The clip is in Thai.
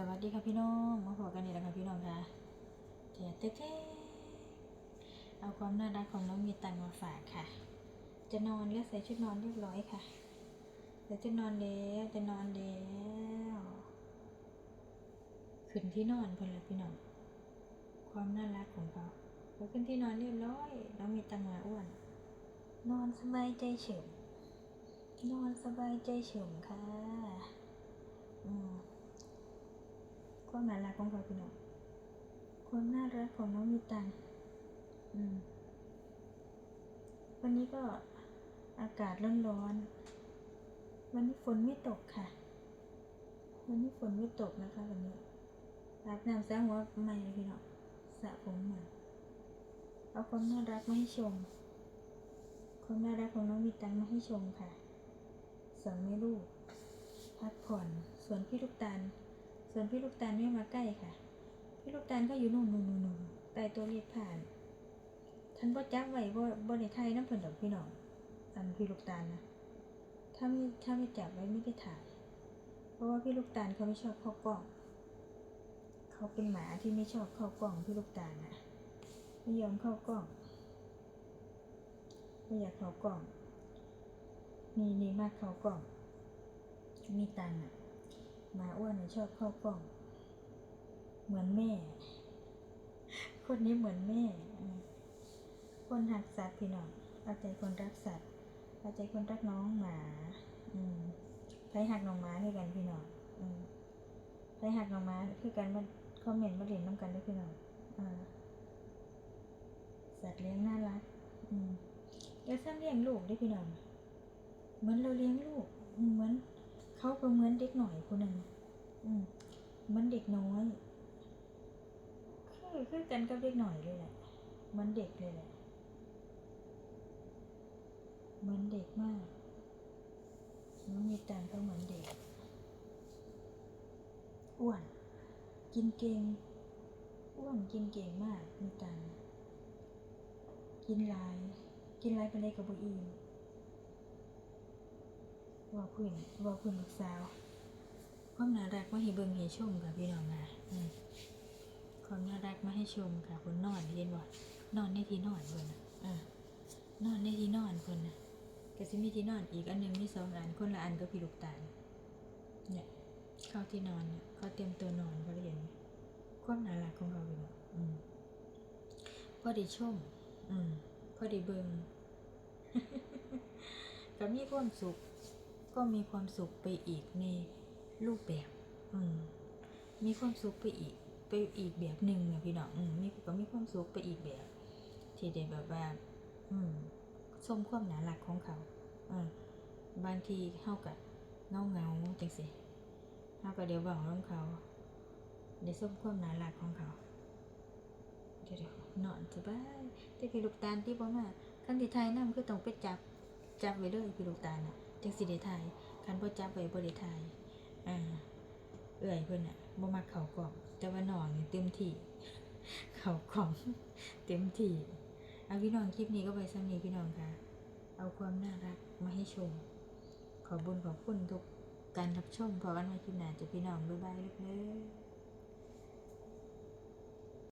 สวัสดีค่ะพี่น้องมาพบกันนี่แหละค่ะพี่น้องค่ะเจ๊เต๊เอาความน่ารักของน้องมีตังมาฝากค่ะ จะนอนก็ใส่ชุดนอนเรียบร้อยค่ะใส่ชุดนอนแล้วจะนอนแล้วขึ้นที่นอนเพื่อนละพี่น้องความน่ารักของเขาพอขึ้นที่นอนเรียบร้อยน้องมีตังมาอ้วน นอนสบายใจเฉยนอนสบายใจเฉยค่ะอืม ความน่ารักของเขาพี่น้องความน่ารักของน้องมีตังอืม วันนี้ก็อากาศร้อนๆ วันนี้ฝนไม่ตกค่ะ วันนี้ฝนไม่ตกนะคะวันนี้อาบน้ำสระหัวใหม่เลยพี่น้องสระผมใหม่เอาความน่ารักมาให้ชม ความน่ารักของน้องมีตังมาให้ชมค่ะสองแม่ลูกพักผ่อน ส่วนพี่ลูกตาล ส่วนพี่ลูกตาลไม่มาใกล้ค่ะ พี่ลูกตาลก็อยู่นู่นนู่นนู่นนู่นใต้ตัวเรียบผ่าน ท่านบ่จับไว้บ่บ่ได้ถ่ายน้ำเพิ่นดอกพี่น้องอันพี่ลูกตาลนะ ถ้าไม่ถ้าไม่จับไว้ไม่ได้ถ่าย เพราะว่าพี่ลูกตาลเขาไม่ชอบเข้ากล้อง เขาเป็นหมาที่ไม่ชอบเข้ากล้องพี่ลูกตาลนะไม่ยอมเข้ากล้อง ไม่อยากเข้ากล้อง นี่นี่มากเข้ากล้อง มีตังค์อะ หมาอ้วนเนี่ยชอบเข้ากล้อง เหมือนแม่ คนนี้เหมือนแม่ คนหักสัตว์พี่น้องเอาใจคนรักสัตว์เอาใจคนรักน้องหมา อืมใครหักน้องหมาด้วยกันพี่น้องอืมใครหักน้องหมาคือกันมาคอมเมนต์มาเรียนน้ำกันด้วยพี่น้องอ่าสัตว์เลี้ยงน่ารัก อืมเดี๋ยวซ้ำเลี้ยงลูกด้วยพี่น้อง เหมือนเราเลี้ยงลูก เหมือน เขาก็เหมือนเด็กหน่อยคนหนึ่งอืมเหมือนเด็กน้อยคือคือกันกับเด็กหน่อยเลยแหละเหมือนเด็กเลยแหละเหมือนเด็กมากน้องมีตังก็เหมือนเด็กอ้วนกินเก่งอ้วนกินเก่งมากมีตังกินหลาย กินหลายไปเลยกับบุอีม ว่าพื้นว่าพื้นลูกสาวความน่ารักมาให้เบิ่งให้ชมค่ะพี่น้องค่ะอืมความน่ารักมาให้ชมค่ะคนนอนเห็นบ่นอนในที่นอนเพิ่นน่ะอ่านอนในที่นอนเพิ่นน่ะก็สิมีที่นอนอีกอันหนึงมีสองอันคนละอันก็พี่ลูกตาลเนี่ยเข้าที่นอนเนี่ยเขาเตรียมตัวนอนเขาเรียนความน่ารักของเขาพี่องอืมพอได้ชม อืมพอได้เบิ่งก็มีความสุข ก็มีความสุขไปอีกในรูปแบบ อืม มีความสุขไปอีก ไปอีกแบบหนึ่งนะพี่น้องอืมมีก็มีความสุขไปอีกแบบ ที่ได้แบบว่า อืมชมความหน่ารักของเขาอ่าบางทีเข้ากับเงาเงาจังสิเข้ากับเดี๋ยวบอกของเขาได้มความหน่ารักของเขาเดี๋ยวนอนสบายแต่พี่ลูกตาลที่บอกว่าคันที่ไทยนั่นคือต้องไปจับจับไว้เลยพี่ลูกตาลน่ะ จังสิได้ถ่ายคันบ่จับไว้บ่ได้ถ่ายอ่าเอื่อยเพิ่นน่ะบ่มักเขากล่องแต่ว่าน้องนี่เต็มที่เขากล่องเต็มที่เอาพี่น้องคลิปนี้ก็ไปซ้ำนี้พี่น้องค่ะ เอาความน่ารักมาให้ชม ขอบุญขอบคุณทุกการรับชมพอกันไว้คลิปหน้าจะพี่น้องบ๊ายบายลูกเด้อ